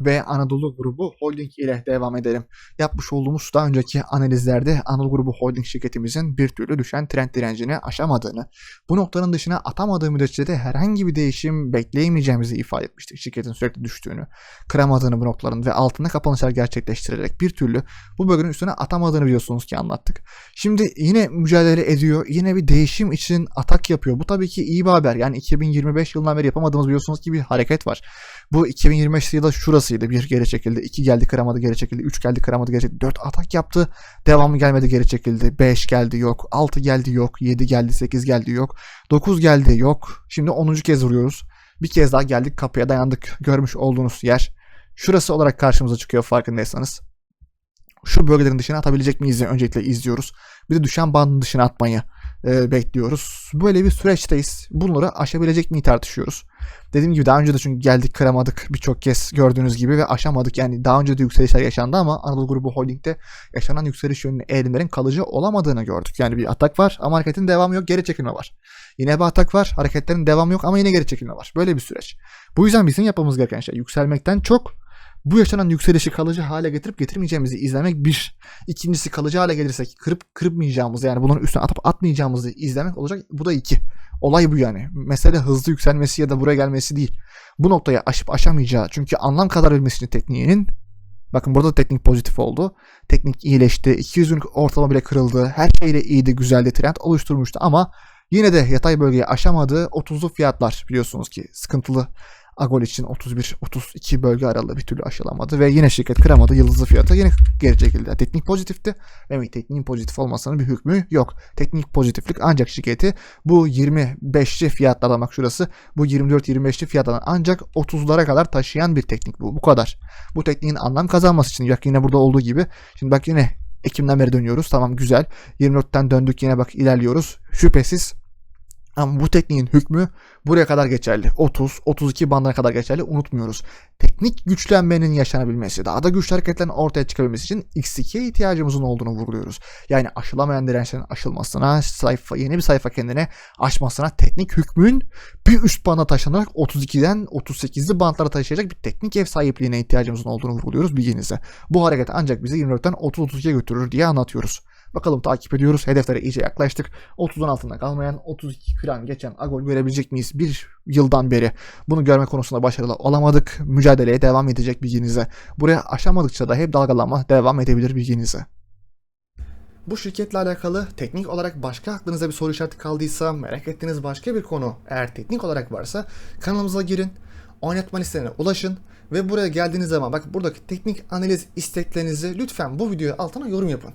Ve Anadolu Grubu Holding ile devam edelim. Yapmış olduğumuz daha önceki analizlerde Anadolu Grubu Holding şirketimizin bir türlü düşen trend direncini aşamadığını, bu noktanın dışına atamadığı müddetçe de herhangi bir değişim bekleyemeyeceğimizi ifade etmiştik. Şirketin sürekli düştüğünü, kıramadığını bu noktaların ve altında kapanışlar gerçekleştirerek bir türlü bu bölgenin üstüne atamadığını biliyorsunuz ki anlattık. Şimdi yine mücadele ediyor, yine bir değişim için atak yapıyor. Bu tabii ki iyi bir haber. Yani 2025 yılından beri yapamadığımız biliyorsunuz ki bir hareket var. Bu 2025 yılda şurasıydı. Bir geri çekildi. 2 geldi kıramadı geri çekildi. 3 geldi kıramadı geri çekildi. 4 atak yaptı. Devamı gelmedi geri çekildi. 5 geldi yok. 6 geldi yok. 7 geldi 8 geldi yok. 9 geldi yok. Şimdi 10. kez vuruyoruz. Bir kez daha geldik kapıya dayandık. Görmüş olduğunuz yer. Şurası olarak karşımıza çıkıyor farkındaysanız. Şu bölgelerin dışına atabilecek miyiz öncelikle izliyoruz. Bir de düşen bandın dışına atmayı e, bekliyoruz. Böyle bir süreçteyiz. Bunları aşabilecek miyi tartışıyoruz. Dediğim gibi daha önce de çünkü geldik kıramadık birçok kez gördüğünüz gibi ve aşamadık. Yani daha önce de yükselişler yaşandı ama Anadolu Grubu Holding'de yaşanan yükseliş yönlü eğilimlerin kalıcı olamadığını gördük. Yani bir atak var ama hareketin devamı yok geri çekilme var. Yine bir atak var hareketlerin devamı yok ama yine geri çekilme var. Böyle bir süreç. Bu yüzden bizim yapmamız gereken şey yükselmekten çok bu yaşanan yükselişi kalıcı hale getirip getirmeyeceğimizi izlemek bir. İkincisi kalıcı hale gelirsek kırıp kırpmayacağımız yani bunun üstüne atıp atmayacağımızı izlemek olacak. Bu da iki. Olay bu yani. Mesele hızlı yükselmesi ya da buraya gelmesi değil. Bu noktaya aşıp aşamayacağı. Çünkü anlam kadar bilmesi için tekniğinin Bakın burada da teknik pozitif oldu. Teknik iyileşti. 200 günlük ortalama bile kırıldı. Her şeyle iyiydi, güzeldi, trend oluşturmuştu ama yine de yatay bölgeyi aşamadığı 30'lu fiyatlar biliyorsunuz ki sıkıntılı Agol için 31-32 bölge aralığı bir türlü aşılamadı ve yine şirket kıramadı. Yıldızlı fiyatı yine geri çekildi. Teknik pozitifti. Evet tekniğin pozitif olmasının bir hükmü yok. Teknik pozitiflik ancak şirketi bu 25'li fiyatlardan bak şurası bu 24-25'li fiyatlardan ancak 30'lara kadar taşıyan bir teknik bu. Bu kadar. Bu tekniğin anlam kazanması için bak yine burada olduğu gibi. Şimdi bak yine Ekim'den beri dönüyoruz. Tamam güzel. 24'ten döndük yine bak ilerliyoruz. Şüphesiz ama bu tekniğin hükmü buraya kadar geçerli. 30-32 bandına kadar geçerli unutmuyoruz. Teknik güçlenmenin yaşanabilmesi, daha da güçlü hareketlerin ortaya çıkabilmesi için X2'ye ihtiyacımızın olduğunu vurguluyoruz. Yani aşılamayan dirençlerin aşılmasına, sayfa, yeni bir sayfa kendine açmasına teknik hükmün bir üst banda taşınarak 32'den 38'li bantlara taşıyacak bir teknik ev sahipliğine ihtiyacımızın olduğunu vurguluyoruz bilginize. Bu hareket ancak bizi 24'ten 30-32'ye götürür diye anlatıyoruz. Bakalım takip ediyoruz. Hedeflere iyice yaklaştık. 30'un altında kalmayan 32 kran geçen Agol görebilecek miyiz? Bir yıldan beri bunu görme konusunda başarılı olamadık. Mücadeleye devam edecek bilginize. Buraya aşamadıkça da hep dalgalanma devam edebilir bilginize. Bu şirketle alakalı teknik olarak başka aklınıza bir soru işareti kaldıysa, merak ettiğiniz başka bir konu eğer teknik olarak varsa kanalımıza girin, oynatma listelerine ulaşın ve buraya geldiğiniz zaman bak buradaki teknik analiz isteklerinizi lütfen bu videoya altına yorum yapın.